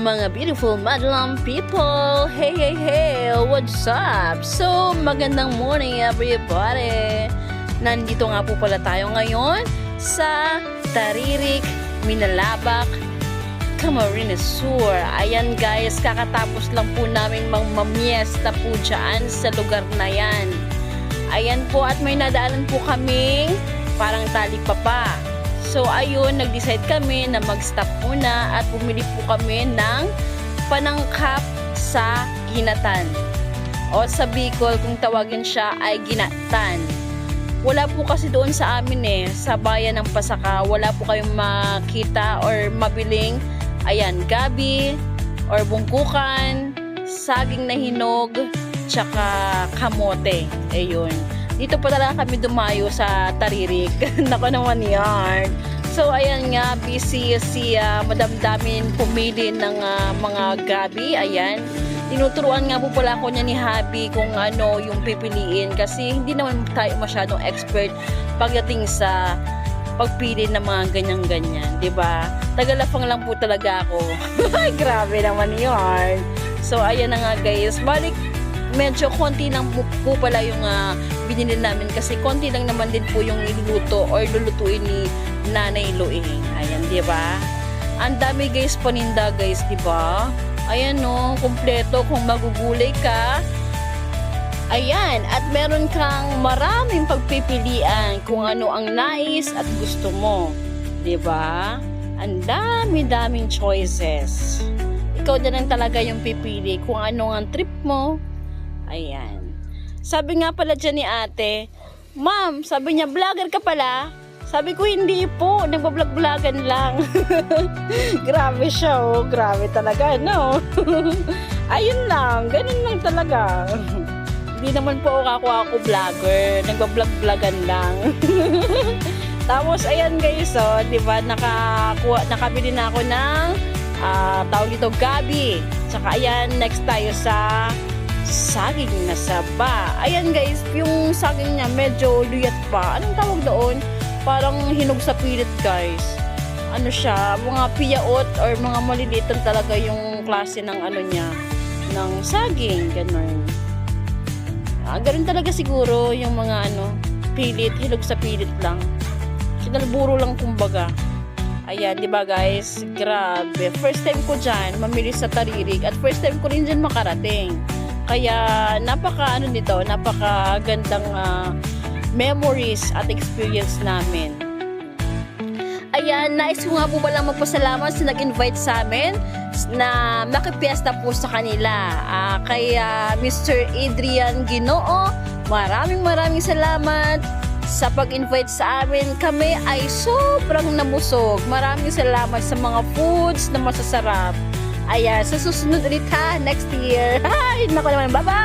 mga beautiful Madlam people! Hey, hey, hey! What's up? So, magandang morning everybody! Nandito nga po pala tayo ngayon sa Taririk, Minalabak, Camarines Sur. Ayan guys, kakatapos lang po namin mamamiesta po dyan sa lugar na yan. Ayan po at may nadaanan po kaming parang talikpapa. So ayun, nag-decide kami na mag-stop muna at bumili po kami ng panangkap sa ginatan. O sa Bicol, kung tawagin siya ay ginatan. Wala po kasi doon sa amin eh, sa bayan ng Pasaka, wala po kayong makita or mabiling, ayan, gabi or bungkukan, saging na hinog, tsaka kamote. Ayun. Dito pa talaga kami dumayo sa Taririk. Nako naman yan. So, ayan nga, busy si uh, Madam Damin pumili ng ah, mga gabi. Ayan. Tinuturuan nga po pala ako niya ni Habi kung ano yung pipiliin kasi hindi naman tayo masyadong expert pagdating sa pagpili ng mga ganyan-ganyan, 'di ba? Tagalafang lang po talaga ako. Grabe naman 'yon. So, ayan na nga guys. Balik medyo konti lang po, po pala yung ah, binili namin kasi konti lang naman din po yung iluluto or lulutuin ni Nanay Luing. Ayan, di ba? Ang dami guys paninda guys, di ba? Ayan no, kumpleto kung magugulay ka. Ayan, at meron kang maraming pagpipilian kung ano ang nais at gusto mo. 'Di ba? Ang dami-daming choices. Ikaw na lang talaga yung pipili kung ano ang trip mo. Ayan. Sabi nga pala dyan ni ate, Ma'am, sabi niya, vlogger ka pala? Sabi ko, hindi po. Nagbablog-vlogan lang. grabe siya, oh. Grabe talaga, no? Ayun lang. Ganun lang talaga. hindi naman po ako ako vlogger. Nagbablog-vlogan lang. Tapos, ayan guys, oh, di ba, nakakuha, nakabili na ako ng ah, tawag dito, gabi. Tsaka, ayan, next tayo sa saging na saba. Ayan guys, yung saging niya medyo luyat pa. Anong tawag doon? Parang hinog sa pilit guys. Ano siya, mga piyaot or mga maliliit lang talaga yung klase ng ano niya, ng saging, ganun. Ah, ganun talaga siguro yung mga ano, pilit, hinog sa pilit lang. Sinalburo lang kumbaga. Ayan, di ba guys? Grabe. First time ko dyan, mamili sa Taririg. At first time ko rin dyan makarating. Kaya napaka ano nito, napaka gandang ah, memories at experience namin. Ayan, nais ko nga po palang magpasalamat sa nag-invite sa amin na makipiesta po sa kanila. Ah, kay ah, Mr. Adrian Ginoo, maraming maraming salamat sa pag-invite sa amin. Kami ay sobrang namusog. Maraming salamat sa mga foods na masasarap. Ayan, susunod ulit ha, next year. Ay, naku naman, bye-bye!